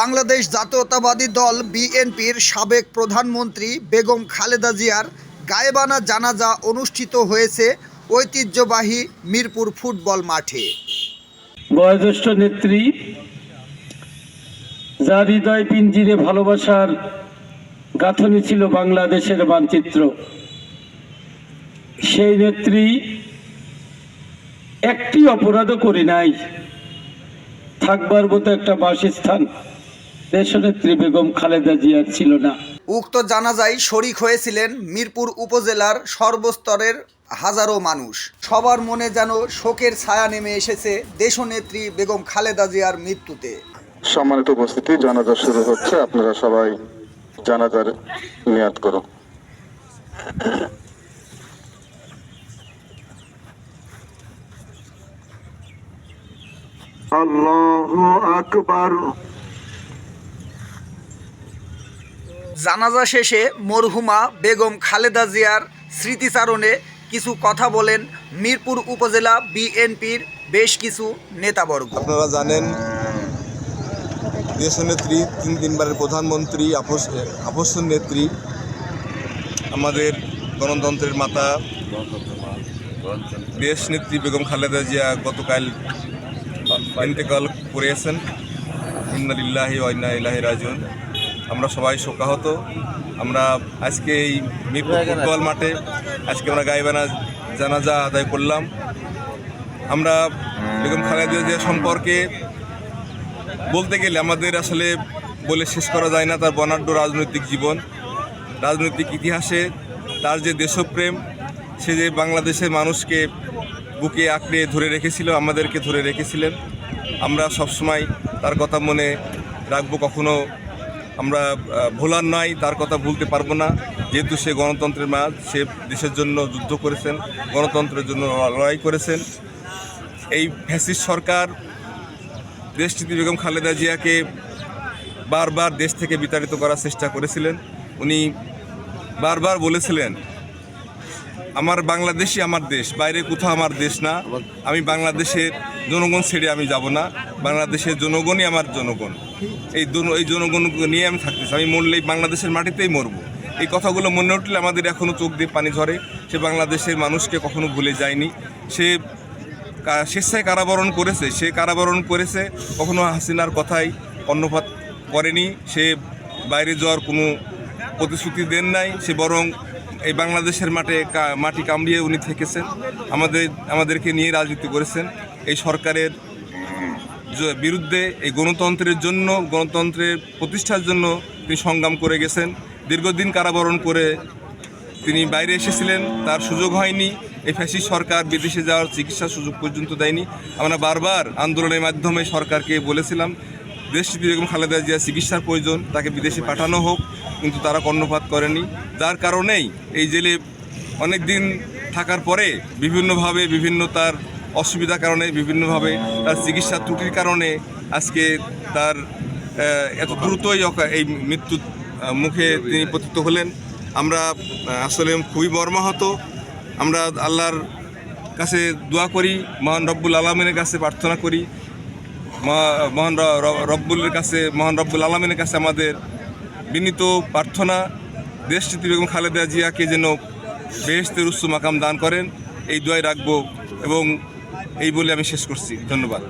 বাংলাদেশ জাতীয়তাবাদী দল বিএনপির সাবেক প্রধানমন্ত্রী বেগম খালেদা জিয়ার গায়েবানা জানাজা অনুষ্ঠিত হয়েছে ঐতিহ্যবাহী মিরপুর ফুটবল মাঠে। বয়োজ্যেষ্ঠ নেত্রী, যার হৃদয় পিঞ্জিরে ভালোবাসার গাঁথনি ছিল বাংলাদেশের মানচিত্র। সেই নেত্রী একটি অপরাধও করি নাই, থাকবার মতো একটা বাসস্থান। দেশনেত্রী বেগম খালেদা জিয়ার ছিল না। উক্ত জানাজায় শরিক হয়েছিলেন মিরপুর উপজেলার সর্বস্তরের হাজারো মানুষ। সবার মনে যেন শোকের ছায়া নেমে এসেছে দেশনেত্রী বেগম খালেদা জিয়ার মৃত্যুতে। সম্মানিত উপস্থিতি জানাজা শুরু হচ্ছে। আপনারা সবাই জানাজার নিয়াদ করুন। আল্লাহু আকবার। জানাজা শেষে মরহুমা বেগম খালেদা জিয়ার স্মৃতিচারণে কিছু কথা বলেন মিরপুর উপজেলা বিএনপির বেশ কিছু নেতাবর্গ। আপনারা জানেন দেশ নেত্রী তিন তিনবারের প্রধানমন্ত্রী আপস আপসন নেত্রী আমাদের গণতন্ত্রের মাতা দেশ নেত্রী বেগম খালেদা জিয়া গতকাল ইন্তেকাল করেছেন। ইন্নালিল্লাহি ওয়াইনা ইলাহি রাজুন আমরা সবাই শোকাহত। আমরা আজকে এই মিরপুর ফুটবল মাঠে আজকে আমরা গাইবানা জানাজা আদায় করলাম। আমরা বেগম খালেদা জিয়া সম্পর্কে বলতে গেলে আমাদের আসলে বলে শেষ করা যায় না তার বর্ণাঢ্য রাজনৈতিক জীবন। রাজনৈতিক ইতিহাসে তার যে দেশপ্রেম সে যে বাংলাদেশের মানুষকে বুকে আঁকড়ে ধরে রেখেছিল আমাদেরকে ধরে রেখেছিলেন। আমরা সবসময় তার কথা মনে রাখব কখনো আমরা ভোলার নয় তার কথা ভুলতে পারব না। যেহেতু সে গণতন্ত্রের মা সে দেশের জন্য যুদ্ধ করেছেন, গণতন্ত্রের জন্য লড়াই করেছেন। এই ফ্যাসিস্ট সরকার, দেশটিতে বেগম খালেদা জিয়াকে বারবার দেশ থেকে বিতাড়িত করার চেষ্টা করেছিলেন। উনি বারবার বলেছিলেন আমার বাংলাদেশই আমার দেশ, বাইরে কোথাও আমার দেশ না। আমি বাংলাদেশের জনগণ ছেড়ে আমি যাব না। বাংলাদেশের জনগণই আমার জনগণ। এই এই জনগণ নিয়ে আমি থাকতেছি। আমি মরলেই বাংলাদেশের মাটিতেই মরবো। এই কথাগুলো মনে উঠলে আমাদের এখনও চোখ দিয়ে পানি ঝরে। সে বাংলাদেশের মানুষকে কখনো ভুলে যায়নি। সে স্বেচ্ছায় কারাবরণ করেছে। সে কারাবরণ করেছে, কখনো হাসিনার কথাই কর্ণপাত করেনি। সে বাইরে যাওয়ার কোনো প্রতিশ্রুতি দেন নাই। সে বরং এই বাংলাদেশের মাঠে মাটি কামড়িয়ে উনি থেকেছেন। আমাদের, আমাদেরকে নিয়ে রাজনীতি করেছেন। এই সরকারের বিরুদ্ধে এই গণতন্ত্রের জন্য, গণতন্ত্রের প্রতিষ্ঠার জন্য তিনি সংগ্রাম করে গেছেন। দীর্ঘদিন কারাবরণ করে তিনি বাইরে এসেছিলেন। তার সুযোগ হয়নি। এই ফ্যাসি সরকার বিদেশে যাওয়ার চিকিৎসার সুযোগ পর্যন্ত দেয়নি। আমরা বারবার আন্দোলনের মাধ্যমে সরকারকে বলেছিলাম দেশটিতে বেগম খালেদা জিয়া চিকিৎসার প্রয়োজন, তাকে বিদেশে পাঠানো হোক, কিন্তু তারা কর্ণপাত করেনি। যার কারণেই এই জেলে অনেক দিন থাকার পরে বিভিন্নভাবে বিভিন্ন তার অসুবিধার কারণে, বিভিন্নভাবে তার চিকিৎসার ত্রুটির কারণে আজকে তার এত দ্রুতই এই মৃত্যুর মুখে তিনি পতিত হলেন। আমরা আসলে খুবই মর্মাহত। আমরা আল্লাহর কাছে দোয়া করি, মহান রব্বুল আলমিনের কাছে প্রার্থনা করি। মহান রব্বুলের কাছে, মহান রব্বুল আলমিনের কাছে আমাদের বিনীত প্রার্থনা। দেশটিতে বেগম খালেদা জিয়াকে যেন বেহেস্তের উচ্চ মাকাম দান করেন, এই দোয়াই রাখব এবং এই বলে আমি শেষ করছি। ধন্যবাদ।